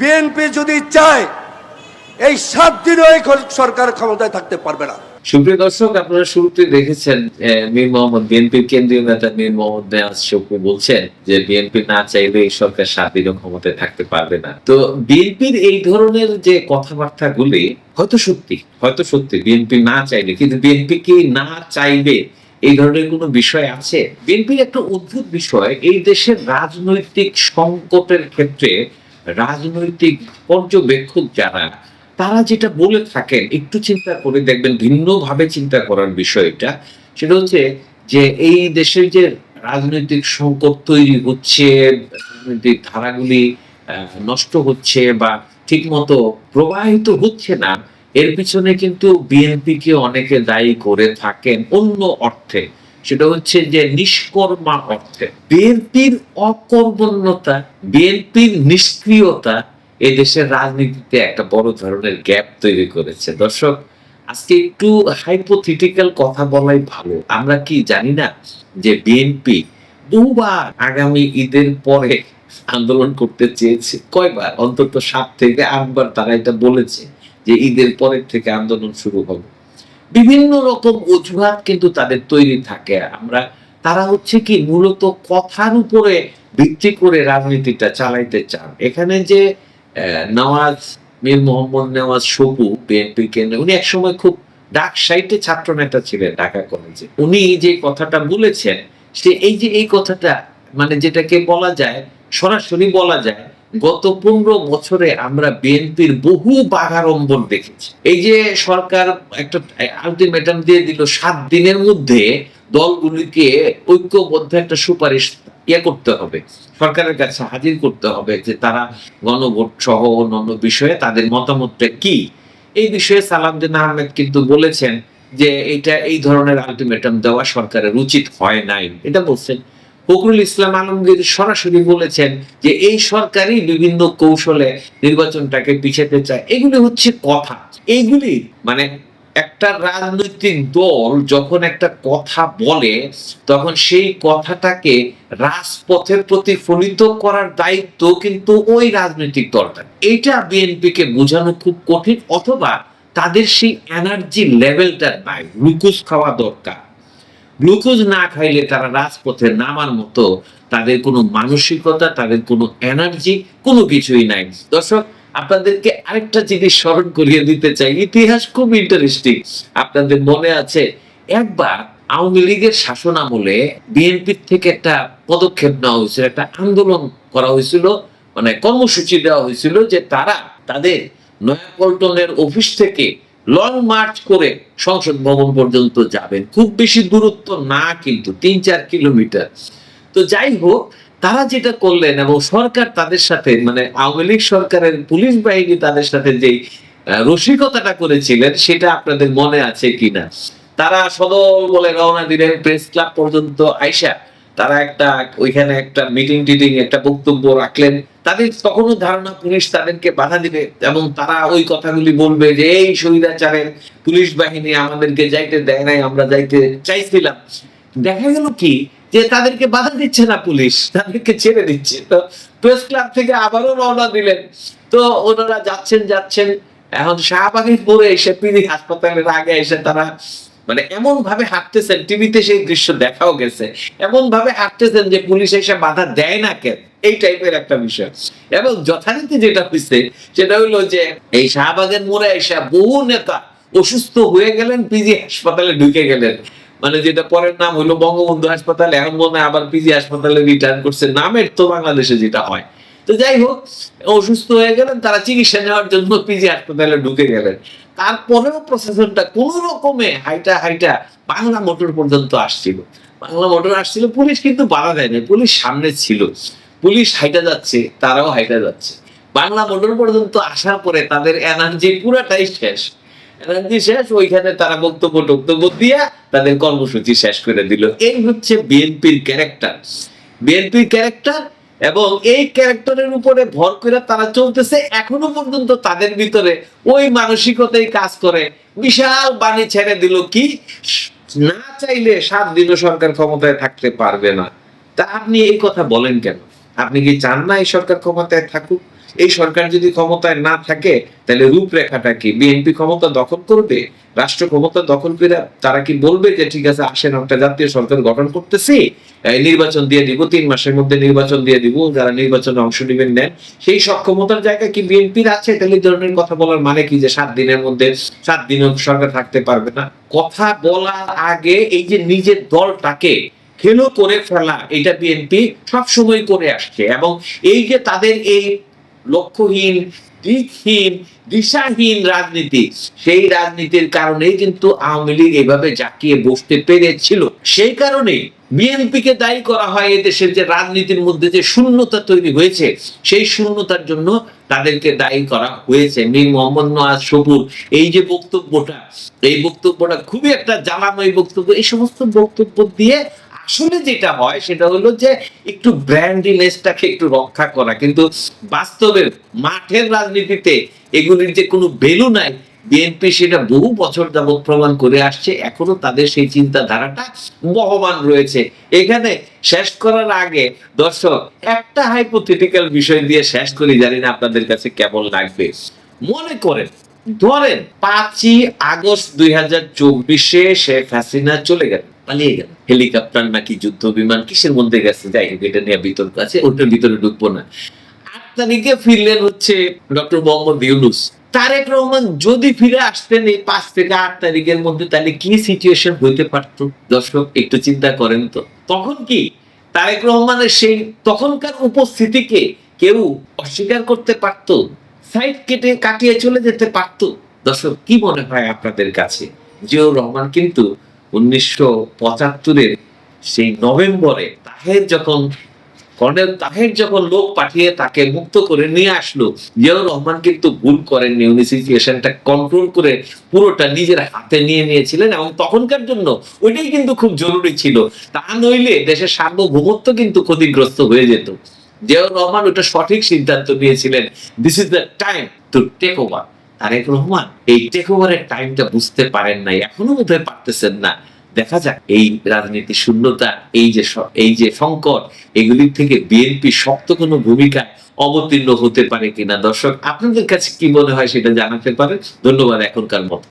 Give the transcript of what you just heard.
BNP যদি চায়, এই সাত দিনও সরকার ক্ষমতায় থাকতে পারবে না। সুপ্রিয় দর্শক, আপনারা শুরুতে দেখেছেন মীর মোহাম্মদ বিএনপির কেন্দ্রীয় নেতা মীর মোহাম্মদ নেওয়াজ শফি বলছেন যে বিএনপি না চাইলে এই সরকার সাত দিনও ক্ষমতায় থাকতে পারবে না। তো বিএনপির এই ধরনের যে কথাবার্তা গুলি হয়তো সত্যি হয়তো সত্যি, বিএনপি না চাইলে, কিন্তু বিএনপি কি না চাইবে এই ধরনের কোনো বিষয় আছে? বিএনপির একটা অদ্ভুত বিষয়, এই দেশের রাজনৈতিক সংকটের ক্ষেত্রে রাজনৈতিক পর্যবেক্ষক যারা, তারা যেটা বলে থাকেন, একটু চিন্তা করে দেখবেন, ভিন্নভাবে চিন্তা করার বিষয় এটা সেটা হচ্ছে যে এই দেশের যে রাজনৈতিক সংকট তৈরি হচ্ছে, রাজনৈতিক ধারাগুলি নষ্ট হচ্ছে বা ঠিকমতো প্রবাহিত হচ্ছে না, এর পিছনে কিন্তু বিএনপিকে অনেকে দায়ী করে থাকেন অন্য অর্থে। সেটা হচ্ছে যে নিষ্কর্মা অর্থে। বিএনপির অকর্মণ্যতা, বিএনপির নিষ্ক্রিয়তা এই দেশের রাজনীতিতে একটা বড় ধরনের গ্যাপ তৈরি করেছে। দর্শক, আজকে একটু হাইপোথিটিক্যাল কথা বলাই ভালো। আমরা কি জানি না যে বিএনপি বহুবার আগামী ঈদের পরে আন্দোলন করতে চেয়েছে? কয়বার? অন্তত সাত থেকে আটবার তারা এটা বলেছে যে ঈদের পরের থেকে আন্দোলন শুরু হবে। বিভিন্ন রকম অজুহাত কিন্তু তাদের তৈরি থাকে। আমরা, তারা হচ্ছে কি মূলত কথার উপরে ভিত্তি করে রাজনীতিটা চালাইতে চান। এখানে যে নওয়াজ, মীর মোহাম্মদ নেওয়াজ সবু বিএনপি কেন্দ্রে, উনি একসময় খুব ডাক সাইটে ছাত্র নেতা ছিলেন ঢাকা কলেজে। উনি যে কথাটা বলেছেন, সে এই যে এই কথাটা মানে যেটাকে বলা যায়, সরাসরি বলা যায় গত পনেরো বছরে আমরা বিএনপির বহু বাগাড়ম্বর দেখেছি। এই যে সরকার একটা আলটিমেটাম দিয়ে দিল, সাত দিনের মধ্যে দলগুলিকে ঐক্যবদ্ধ একটা সুপারিশ ইয়ে করতে হবে। সরকারের কাছে হাজির করতে হবে যে তারা গণভোট সহ অন্যান্য বিষয়ে তাদের মতামতটা কি। এই বিষয়ে সালামদিন আহমেদ কিন্তু বলেছেন যে এটা এই ধরনের আলটিমেটাম দেওয়া সরকারের উচিত হয় নাই। এটা বলছেন ফখরুল ইসলাম আলমগীর সরাসরি বলেছেন যে এই সরকারই বিভিন্ন কৌশলে নির্বাচনটাকে পিছাতে চায়। এগুলি হচ্ছে কথা। এইগুলি মানে একটা রাজনৈতিক দল যখন একটা কথা বলে, তখন সেই কথাটাকে রাজপথে প্রতিফলিত করার দায়িত্ব কিন্তু ওই রাজনৈতিক দলটা। এটা বিএনপিকে বোঝানো খুব কঠিন, অথবা তাদের সেই এনার্জি লেভেলটা নাই গ্লুকোজ খাওয়া দরকার। গ্লুকোজ না খাইলে তারা রাজপথে নামার মতো তাদের কোনো মানসিকতা, তাদের কোনো এনার্জি, কোনো কিছুই নাই। দর্শক, আপনাদেরকে আরেকটা জিনিস স্মরণ করিয়ে দিতে চাই। ইতিহাস খুব ইন্টারেস্টিং আপনাদের মনে আছে, একবার আওয়ামী লীগের শাসন আমলে বিএনপির থেকে একটা পদক্ষেপ নেওয়া হয়েছিল, একটা আন্দোলন করা হয়েছিল মানে কর্মসূচি দেওয়া হয়েছিল যে তারা তাদের নয়াপল্টনের অফিস থেকে লং মার্চ করে সংসদ ভবন পর্যন্ত যাবেন। খুব বেশি দূরত্ব না কিন্তু তিন চার কিলোমিটার। তো যাই হোক, তারা যেটা করলেন এবং সরকার তাদের সাথে মানে আওয়ামী লীগ সরকারের পুলিশ বাহিনী তাদের সাথে যেই রসিকতাটা করেছিলেন, সেটা আপনাদের মনে আছে কিনা? তারা সদল বলে রওনা দিলেন, প্রেস ক্লাব পর্যন্ত আইসা তারা একটা, ওইখানে একটা মিটিং টিটিং, একটা বক্তব্য রাখলেন। তাদের তখনও ধারণা পুলিশ তাদেরকে বাধা দিবে? এবং তারা ওই কথাগুলি বলবে যে, এই স্বৈরাচারের পুলিশ বাহিনী আমাদেরকে যাইতে দেয় নাই, আমরা যাইতে চাইছিলাম। দেখা গেল কি? যে তাদেরকে বাধা দিচ্ছে না পুলিশ, তাদেরকে ছেড়ে দিচ্ছে। তো প্রেস ক্লাব থেকে আবারও রওনা দিলেন। তো ওনারা যাচ্ছেন যাচ্ছেন। এখন শাহবাগের পরে এসে পিনি হাসপাতালের আগে এসে তারা মানে এমন ভাবে হাঁটতেছেন, টিভিতে সেই দৃশ্য দেখাও গেছে। এমন ভাবে হাঁটতেছেন যে পুলিশ এসে বাধা দেয় না কেন? এই টাইপের একটা বিষয়। এবং যথারীতি যেটা হয়েছে সেটা হলো যে এই শাহবাগের মোড়ে এসে বহু নেতা অসুস্থ হয়ে গেলেন, পিজি হাসপাতালে ঢুকে গেলেন। মানে যেটা পরের নাম হলো বঙ্গবন্ধু হাসপাতাল, এখন মনে আবার পিজি হাসপাতালে রিটার্ন করছে। নামের তো বাংলাদেশে যেটা হয়। তো যাই হোক, অসুস্থ হয়ে গেলেন, তারা চিকিৎসা নেওয়ার জন্য পিজি হাসপাতালে ঢুকে গেলেন। তারপরেও প্রশাসনটা কোন রকমে হাইটা হাইটা বাংলা মোটর পর্যন্ত আসছিল। বাংলা মোটর আসছিল পুলিশ কিন্তু বাধা দেয়নি পুলিশ সামনে ছিল। পুলিশ হাইটা যাচ্ছে, তারাও হাইটা যাচ্ছে। বাংলা মোটর পর্যন্ত আসার পরে তাদের এনার্জি পুরাটাই শেষ। এনার্জি শেষ, ওইখানে তারা বক্তব্য টক্তব্য দিয়া তাদের কর্মসূচি শেষ করে দিল। এই হচ্ছে বিএনপির ক্যারেক্টার বিএনপির ক্যারেক্টার এবং এই ক্যারেক্টারের উপরে ভর করে তারা চলতেছে এখনও পর্যন্ত তাদের ভিতরে ওই মানসিকতাই কাজ করে। বিশাল বাণী ছেড়ে দিল কি, না চাইলে সাত দিনও সরকার ক্ষমতায় থাকতে পারবে না। তা আপনি এই কথা বলেন কেন? আপনি কি চান না এই সরকার ক্ষমতায় থাকুক? এই সরকার যদি ক্ষমতায় না থাকে, তাহলে রূপরেখাটা কি? বিএনপি ক্ষমতা দখল করবে? রাষ্ট্র ক্ষমতা দখল করে তারা কি বলবে যে ঠিক আছে, আসেন একটা জাতীয় সরকার গঠন করতেছি নির্বাচন দিয়ে দিব, তিন মাসের মধ্যে নির্বাচন দিয়ে দিব, যারা নির্বাচনে অংশ নেবেন নেন। সেই সক্ষমতার জায়গা কি বিএনপির আছে? তাহলে ধরনের কথা বলার মানে কি যে সাত দিনের মধ্যে, সাত দিনও সরকার থাকতে পারবে না? কথা বলার আগে এই যে নিজের দলটাকে খেলো করে ফেলা, এটা বিএনপি সবসময় করে আসছে। এবং এই যে তাদের এই লক্ষ্যহীন, দিকহীন, দিশাহীন রাজনীতি। সেই রাজনীতির কারণেই কিন্তু আওয়ামী লীগ এভাবে জাকিয়ে বসতে পেরেছিল। সেই কারণে বিএনপিকে দায়ী করা হয় এদেশের যে রাজনীতির মধ্যে যে শূন্যতা তৈরি হয়েছে, সেই শূন্যতার জন্য তাদেরকে দায়ী করা হয়েছে। মীর মোহাম্মদ নওয়াজ সবুর, এই যে বক্তব্যটা, এই বক্তব্যটা খুবই একটা জ্বালাময় বক্তব্য। এই সমস্ত বক্তব্য দিয়ে আসলে যেটা হয় সেটা হলো যে একটু ব্র্যান্ডিনেসটাকে একটু রক্ষা করা। কিন্তু বাস্তবে মাঠের রাজনীতিতে এগুলির যে কোনো ভ্যালু নাই বিএনপি সেটা বহু বছর যাবৎ প্রমাণ করে আসছে, এখনও তাদের সেই চিন্তাধারাটা বহমান রয়েছে। এখানে শেষ করার আগে দর্শক, একটা হাইপোথেটিক্যাল বিষয় দিয়ে শেষ করি, জানি না আপনাদের কাছে কেমন লাগবে। মনে করেন, ধরেন পাঁচই আগস্ট দুই হাজার চব্বিশে শেখ হাসিনা চলে গেল পালিয়ে গেল। হেলিকপ্টার নাকি যুদ্ধ বিমান কিসের মধ্যে গেছে? যাই হোক, এটা নিয়ে বিতর্ক আছে, ওটার ভিতরে ঢুকবো না। আট ফিরলেন হচ্ছে ডক্টর মোহাম্মদ ইউনুস। তারেক রহমান যদি ফিরে আসতেন এই পাঁচ থেকে আট তারিখের মধ্যে, তাহলে কি সিচুয়েশন হইতে পারতো? দর্শক, একটু চিন্তা করেন তো। তখন কি তারেক রহমানের সেই তখনকার উপস্থিতিকে কেউ অস্বীকার করতে পারতো? সাইড কেটে কাটিয়ে চলে যেতে পারতো? দর্শক, কি মনে হয় আপনাদের কাছে? জিয়াউর রহমান কিন্তু উনিশশো পঁচাত্তরের সেই নভেম্বরে তাহের যখন, কর্নেল তাহের যখন লোক পাঠিয়ে তাকে মুক্ত করে নিয়ে আসলো, জিয়াউর রহমান কিন্তু ভুল করেননি। উনি সিচুয়েশনটা কন্ট্রোল করে পুরোটা নিজের হাতে নিয়ে নিয়েছিলেন এবং তখনকার জন্য ওইটাই কিন্তু খুব জরুরি ছিল। তা নইলে দেশের সার্বভৌমত্ব কিন্তু ক্ষতিগ্রস্ত হয়ে যেত। জিয়াউর রহমান ওটা সঠিক সিদ্ধান্ত নিয়েছিলেন। This is the time to take over Tarique Rahman এই টেক ওভারের টাইমটা বুঝতে পারেন নাই, এখনও বোধহয় পারতেছেন না। দেখা যাক, এই রাজনীতি শূন্যতা, এই যে এই যে সংকট, এগুলির থেকে বিএনপি শক্ত কোনো ভূমিকায় অবতীর্ণ হতে পারে কিনা? দর্শক, আপনাদের কাছে কি মনে হয় সেটা জানাতে পারে ধন্যবাদ এখনকার মতো।